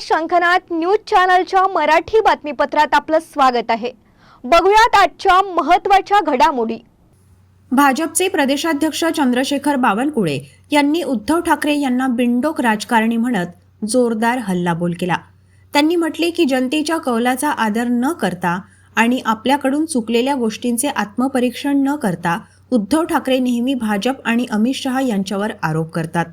Shankhnath news चॅनलच्या मराठी बातमीपत्रात आपलं स्वागत आहे. बघूयात आजच्या महत्त्वाच्या घडामोडी. भाजपचे प्रदेशाध्यक्ष चंद्रशेखर बावनकुळे यांनी उद्धव ठाकरे यांना बिंडोक राजकारणी म्हणत जोरदार हल्लाबोल केला. त्यांनी म्हटले की जनतेच्या कौलाचा आदर न करता आणि आपल्याकडून चुकलेल्या गोष्टींचे आत्मपरीक्षण न करता उद्धव ठाकरे नेहमी भाजप आणि अमित शहा यांच्यावर आरोप करतात.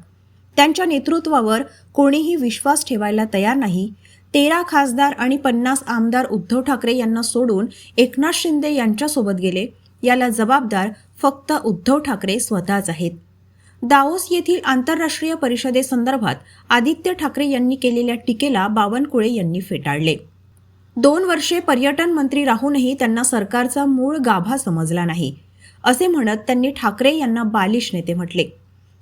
त्यांच्या नेतृत्वावर कोणीही विश्वास ठेवायला तयार नाही. तेरा खासदार आणि पन्नास आमदार उद्धव ठाकरे यांना सोडून एकनाथ शिंदे यांच्यासोबत गेले. याला जबाबदार फक्त उद्धव ठाकरे स्वतःच आहेत. दाओस येथील आंतरराष्ट्रीय परिषदेसंदर्भात आदित्य ठाकरे यांनी केलेल्या टीकेला बावनकुळे यांनी फेटाळले. दोन वर्षे पर्यटन मंत्री राहूनही त्यांना सरकारचा मूळ गाभा समजला नाही. असे म्हणत त्यांनी ठाकरे यांना बालिश नेते म्हटले.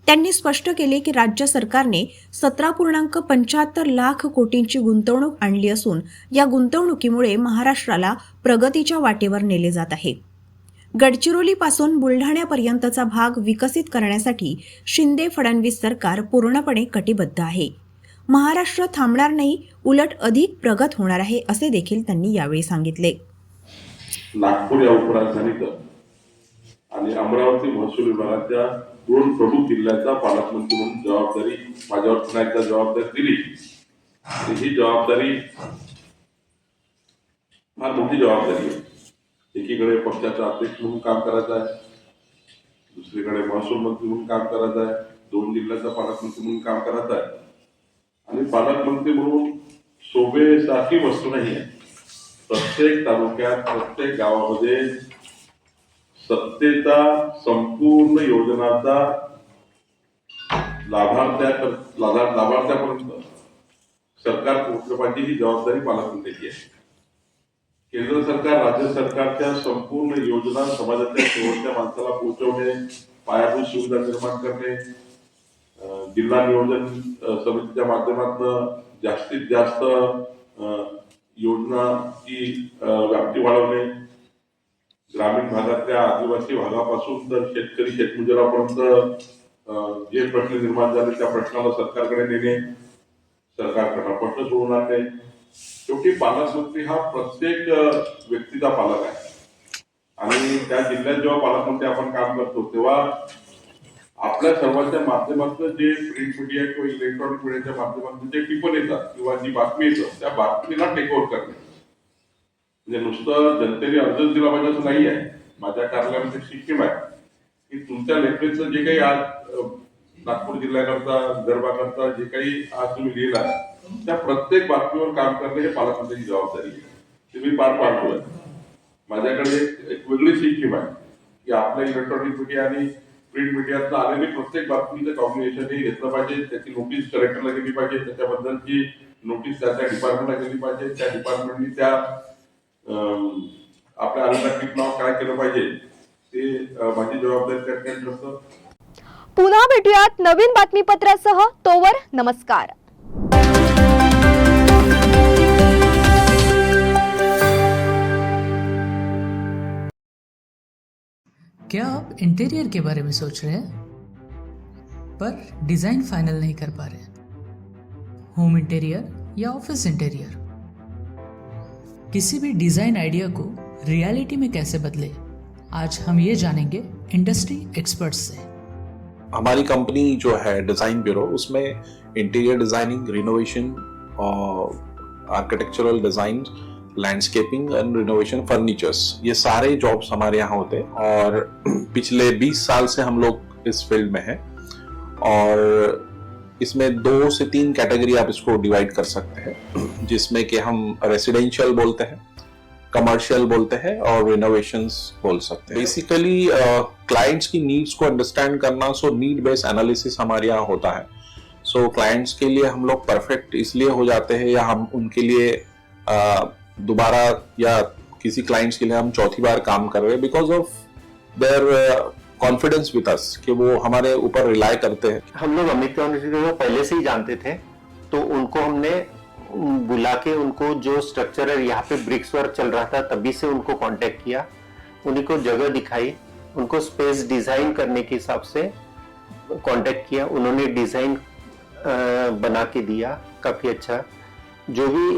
त्यांनी स्पष्ट केले की राज्य सरकारने सतरा पूर्णांक पंच्याहत्तर लाख कोटींची गुंतवणूक आणली असून या गुंतवणुकीमुळे महाराष्ट्राला प्रगतीच्या वाटेवर नेले जात आहे. गडचिरोलीपासून बुलढाण्यापर्यंतचा भाग विकसित करण्यासाठी शिंदे फडणवीस सरकार पूर्णपणे कटिबद्ध आहे. महाराष्ट्र थांबणार नाही उलट अधिक प्रगत होणार आहे असे देखील त्यांनी यावेळी सांगितले. नागपूर या उपराजधानीत आणि अमरावती महसूल विभागाच्या दोन प्रमुख जिल्ह्याचा पालकमंत्री म्हणून जबाबदारी माझ्यावर पुन्हा एकदा जबाबदारी दिली. आणि ही जबाबदारी फार मोठी जबाबदारी आहे. एकीकडे पक्षाचा अध्यक्ष म्हणून काम करायचं आहे. दुसरीकडे महसूल मंत्री म्हणून काम करायचं आहे. दोन जिल्ह्याचा पालकमंत्री म्हणून काम करायचं आहे. आणि पालकमंत्री म्हणून शोभेसारखी वस्तू नाही आहे. प्रत्येक तालुक्यात प्रत्येक गावामध्ये सत्तेचा संपूर्ण योजनाचा लाभार्थ्या लाभा- लाभार्थ्यापर्यंत सरकार पोहोचलं पाहिजे ही जबाबदारी पालकमंत्र्याची आहे. केंद्र सरकार राज्य सरकारच्या संपूर्ण योजना समाजाच्या शेवटच्या माणसाला पोहोचवणे पायाभूत सुविधा निर्माण करणे जिल्हा नियोजन समितीच्या माध्यमातून जास्तीत जास्त अं, योजनाची व्याप्ती वाढवणे ग्रामीण भागातल्या आदिवासी भागापासून तर शेतकरी शेतमजुरापर्यंत जे प्रश्न निर्माण झाले त्या प्रश्नाला सरकारकडे नेणे सरकारकडनं प्रश्न सोडवणार नाही शेवटी पालकमंत्री हा प्रत्येक व्यक्तीचा पालक आहे. आणि त्या जिल्ह्यात जेव्हा पालकमंत्री आपण काम करतो तेव्हा आपल्या सर्वांच्या माध्यमातून जे प्रिंट मीडिया किंवा इलेक्ट्रॉनिक मीडियाच्या माध्यमातून जे टिपण येतात किंवा जी बातमी येतात त्या बातमीला टेकओव्हर करणे. म्हणजे नुसतं जनतेने अर्जच दिला पाहिजे असं नाही आहे माझ्या कार्यालयामध्ये सिस्टीम आहे. की तुमच्या लेखणीचं जे काही आज नागपूर जिल्ह्याकरता विदर्भाकरता जे काही आज तुम्ही लिहिला त्या प्रत्येक बातमीवर काम करणे हे पालकमंत्र्यांची जबाबदारी आहे. ते मी पार पाडतोय. माझ्याकडे एक- वेगळी सिस्टीम आहे. की आपल्या इलेक्ट्रॉनिक मीडिया आणि प्रिंट मीडियात आलेली प्रत्येक बातमीचं कॉम्बिनेशन हे घेतलं पाहिजे. त्याची नोटीस कलेक्टरला गेली पाहिजे. त्याच्याबद्दलची नोटीस त्या त्या डिपार्टमेंटला गेली पाहिजे. त्या डिपार्टमेंटनी त्या आपल्या नाव काय केलं पाहिजे? ते माझी जबाबदारी त्या ठिकाणी ठरतं पुन्हा भेटूयात नवीन बातमीपत्रासह. तोवर नमस्कार. क्या आप इंटीरियर के बारे में सोच रहे हैं? पर डिज़ाइन फाइनल नहीं कर पा रहे होम इंटीरियर या ऑफ़िस इंटीरियर किसी भी डिज़ाइन आइडिया को रियलिटी में कैसे बदले, आज हम ये जानेंगे इंडस्ट्री एक्सपर्ट्स से। हमारी कंपनी जो है डिज़ाइन ब्यूरो उसमें इंटीरियर डिज़ाइनिंग रिनोवेशन और architectural design landscaping and renovation furnitures ये सारे जॉब्स हमारे यहाँ होते हैं। और पिछले 20 साल से हम लोग इस फ़ील्ड में हैं। और इसमें दो से तीन कैटेगरी आप इसको डिवाइड कर सकते हैं जिसमें कि हम रेसिडेंशियल बोलते हैं कमर्शियल बोलते हैं और रिनोवेशंस बोल सकते हैं। बेसिकली क्लाइंट्स की नीड्स को अंडरस्टैंड करना सो नीड बेस्ड एनालिसिस हमारे यहाँ होता है। सो so, क्लाइंट्स के लिए हम लोग परफेक्ट इसलिए हो जाते हैं या हम उनके लिए uh, दोबारा या किसी क्लाइंट्स के लिए हम चौथी बार काम कर रहे हैं because of their confidence with us कि वो हमारे ऊपर रिलाई करते हैं। हम लोग अमित यूनिवर्सिटी को पहले से ही जानते थे तो उनको हमने बुला के उनको जो स्ट्रक्चर है, यहाँ पे ब्रिक्स वर्क चल रहा था, तभी से उनको कांटेक्ट किया। उन्हीं को जगह दिखाई, उनको स्पेस डिज़ाइन करने के हिसाब से कांटेक्ट किया। उन्होंने डिज़ाइन बना के दिया, काफ़ी अच्छा। जो भी